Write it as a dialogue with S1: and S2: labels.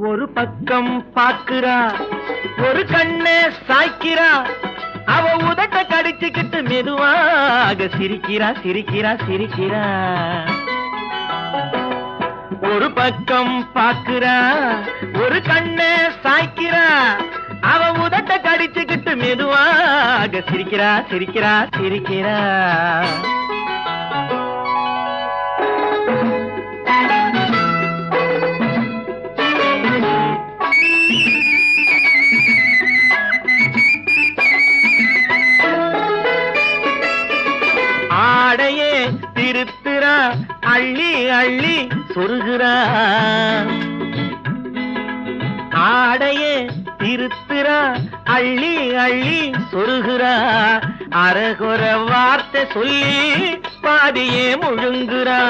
S1: ஒரு பக்கம் பாக்குறா ஒரு கண்ணு சாய்க்கிறா. அவ உதட்ட கடிச்சுக்கிட்டு மெதுவாக சிரிக்கிறா சிரிக்கிறா சிரிக்கிறா. ஒரு பக்கம் பாக்குறா ஒரு கண்ணு சாய்க்கிறா. அவ உதட்ட கடிச்சுக்கிட்டு மெதுவாக சிரிக்கிறா சிரிக்கிறா சிரிக்கிறா. ஆடையே திருத்துறா அள்ளி அள்ளி சொருகிறா. ஆடையே திருத்துறா அள்ளி அள்ளி சொருகிறா. அரகுற வார்த்தை சொல்லி பாதியே முழுங்குறா.